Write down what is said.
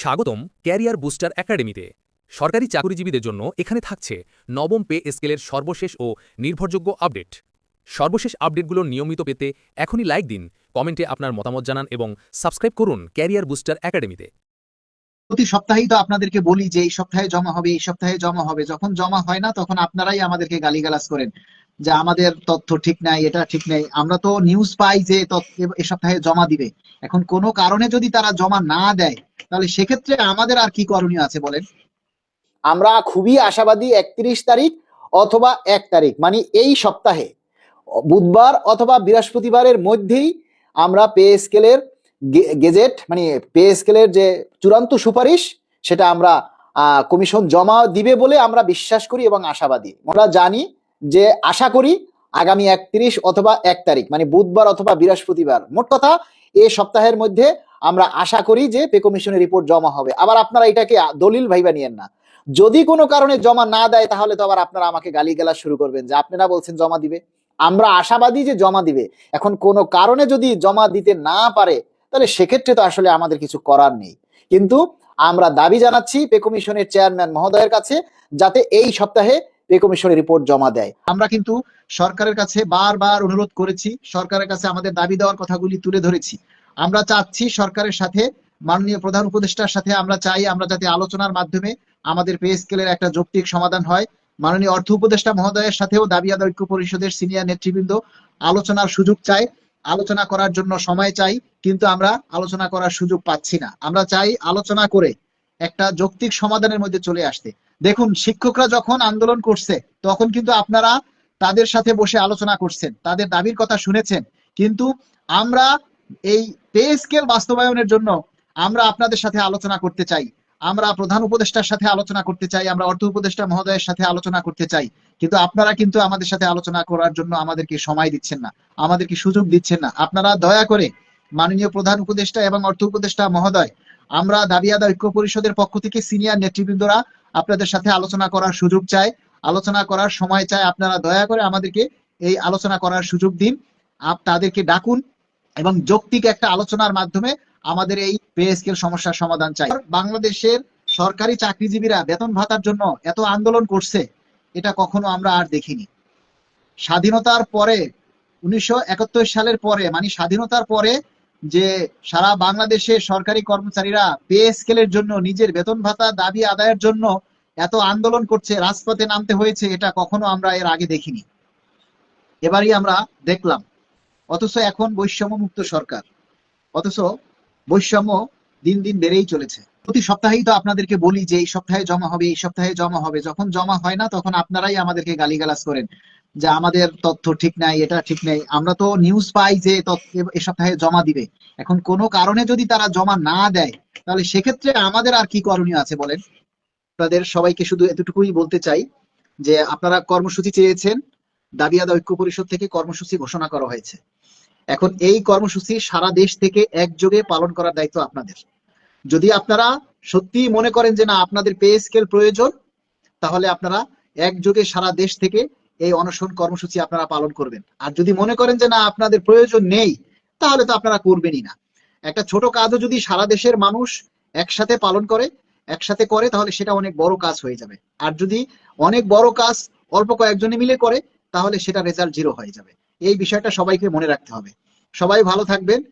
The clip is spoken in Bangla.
স্বাগতম ক্যারিয়ার বুস্টার একাডেমিতে। সরকারি চাকরিজীবীদের জন্য এখানে থাকছে নবম পে স্কেলের সর্বশেষ ও নির্ভরযোগ্য আপডেট। সর্বশেষ আপডেটগুলো নিয়মিত পেতে এখনই লাইক দিন, কমেন্টে আপনার মতামত জানান এবং সাবস্ক্রাইব করুন ক্যারিয়ার বুস্টার একাডেমিতে। প্রতি সপ্তাহেই তো আপনাদেরকে বলি যে, এই সপ্তাহে জমা হবে, এই সপ্তাহে জমা হবে। যখন জমা হয় না, তখন আপনারাই আমাদেরকে গালিগালাজ করেন যে, আমাদের তথ্য ঠিক নাই, এটা ঠিক নেই। আমরা তো নিউজ পাই যে এ সপ্তাহে জমা দিবে। এখন কোনো কারণে যদি তারা জমা না দেয়, তাহলে সেক্ষেত্রে আমাদের আর কি করণীয় আছে বলেন? আমরা খুবই আশাবাদী একত্রিশ তারিখ অথবা এক তারিখ মানে এই সপ্তাহে। বুধবার অথবা বৃহস্পতিবারের মধ্যেই আমরা পে স্কেলের গেজেট মানে পে স্কেলের যে চূড়ান্ত সুপারিশ, সেটা আমরা কমিশন জমা দিবে বলে আমরা বিশ্বাস করি এবং আশাবাদী। আমরা জানি যে আশা করি আগামী একত্রিশ অথবা এক তারিখ মানে বুধবার অথবা বৃহস্পতিবার, মোট কথা এ সপ্তাহের মধ্যে আমরা আশা করি যে পে কমিশনের রিপোর্ট জমা হবে। আবার আপনারা এটাকে দলিল ভাইবা নিয়েন না। যদি কোনো কারণে জমা না দেয়, তাহলে তো আবার আপনারা আমাকে গালি শুরু করবেন যে আপনারা বলছেন জমা দিবে। আমরা আশাবাদী যে জমা দিবে। এখন কোনো কারণে যদি জমা দিতে না পারে তাহলে সেক্ষেত্রে তো আসলে আমাদের কিছু করার নেই। কিন্তু আমরা দাবি জানাচ্ছি পে কমিশনের চেয়ারম্যান মহোদয়ের কাছে যাতে এই সপ্তাহে পে কমিশনের রিপোর্ট জমা দেয়। আমরা কিন্তু সরকারের কাছে বারবার অনুরোধ করেছি, সরকারের কাছে আমাদের দাবি দেওয়ার কথাগুলি তুলে ধরেছি। আমরা চাচ্ছি সরকারের সাথে, মাননীয় প্রধান উপদেষ্টার সাথে আমরা চাই, আমরা যাতে আলোচনার মাধ্যমে আমাদের পে স্কেলের একটা যৌক্তিক সমাধান হয়। মাননীয় অর্থ উপদেষ্টা মহোদয়ের সাথেও দাবি আদায় ঐক্য পরিষদের সিনিয়র নেতৃবৃন্দ আলোচনার সুযোগ চায়। আলোচনা করার জন্য সময় চাই, কিন্তু আমরা আলোচনা করার সুযোগ পাচ্ছি না। আমরা চাই আলোচনা করে একটা যৌক্তিক সমাধানের মধ্যে চলে আসতে। দেখুন, শিক্ষকরা যখন আন্দোলন করছে, তখন কিন্তু আপনারা তাদের সাথে বসে আলোচনা করছেন, তাদের দাবির কথা শুনেছেন। কিন্তু আমরা এই পে স্কেল বাস্তবায়নের জন্য আমরা আপনাদের সাথে আলোচনা করতে চাই। আমরা প্রধান উপদেষ্টার সাথে আলোচনা করতে চাই, আমরা অর্থ উপদেষ্টা মহোদয়ের সাথে আলোচনা করতে চাই। কিন্তু আপনারা কিন্তু আমাদের সাথে আলোচনা করার জন্য আমাদেরকে সময় দিচ্ছেন না, আমাদেরকে সুযোগ দিচ্ছেন না। আপনারা দয়া করে মাননীয় প্রধান উপদেষ্টা এবং অর্থ উপদেষ্টা মহোদয়, আমরা দাবি আদায় ঐক্য পরিষদের পক্ষ থেকে সিনিয়র নেতৃবৃন্দরা আপনাদের সাথে আলোচনা করার সুযোগ চাই, আলোচনা করার সময় চাই। আপনারা দয়া করে আমাদেরকে এই আলোচনা করার সুযোগ দিন। আপ তাদেরকে ডাকুন এবং যৌক্তিক একটা আলোচনার মাধ্যমে আমাদের এই পে স্কেল সমস্যার সমাধান চাই। বাংলাদেশের সরকারি চাকরিজীবীরা বেতন ভাতার জন্য এত আন্দোলন করছে এটা কখনো আমরা আর দেখিনি। স্বাধীনতার পরে, উনিশশো একাত্তর সালের পরে মানে স্বাধীনতার পরে যে সারা বাংলাদেশে সরকারি কর্মচারীরা পে স্কেলের জন্য, নিজের বেতন ভাতা, দাবি আদায়ের জন্য এত আন্দোলন করছে, রাজপথে নামতে হয়েছে, এটা কখনো আমরা এর আগে দেখিনি। এবারই আমরা দেখলাম, অথচ এখন বৈষম্য মুক্ত সরকার, অথচ বৈষম্য দিন দিন বেড়েই চলেছে। প্রতি সপ্তাহেই তো আপনাদেরকে বলি যে, এই সপ্তাহে জমা হবে, এই সপ্তাহে জমা হবে। যখন জমা হয় না, তখন আপনারাই আমাদেরকে গালিগালাজ করেন যে, আমাদের তথ্য ঠিক নাই, এটা ঠিক নেই। আমরা তো নিউজ পাই যে এ সপ্তাহে জমা দিবে। এখন কোনো কারণে যদি তারা জমা না দেয়, তাহলে সেক্ষেত্রে আমাদের আর কি করণীয় আছে বলেন? আপনাদের সবাইকে শুধু এতটুকুই বলতে চাই যে, আপনারা কর্মসূচি চেয়েছেন দাবি আদায় ঐক্য পরিষদ থেকে কর্মসূচি ঘোষণা করা হয়েছে। এখন এই কর্মসূচি সারা দেশ থেকে একযোগে পালন করার দায়িত্ব আপনাদের। যদি আপনারা সত্যি মনে করেন যে না, আপনাদের পে স্কেল প্রয়োজন, তাহলে আপনারা একযোগে সারা দেশ থেকে এই অনশন কর্মসূচি আপনারা পালন করবেন। আর যদি মনে করেন যে না, আপনাদের প্রয়োজন নেই, তাহলে তো আপনারা করবেনই না। একটা ছোট কাজও যদি সারা দেশের মানুষ একসাথে পালন করে, একসাথে করে, তাহলে সেটা অনেক বড় কাজ হয়ে যাবে। আর যদি অনেক বড় কাজ অল্প কয়েকজনে মিলে করে, তাহলে সেটা রেজাল্ট জিরো হয়ে যাবে। এই বিষয়টা সবাইকে মনে রাখতে হবে। সবাই ভালো থাকবেন।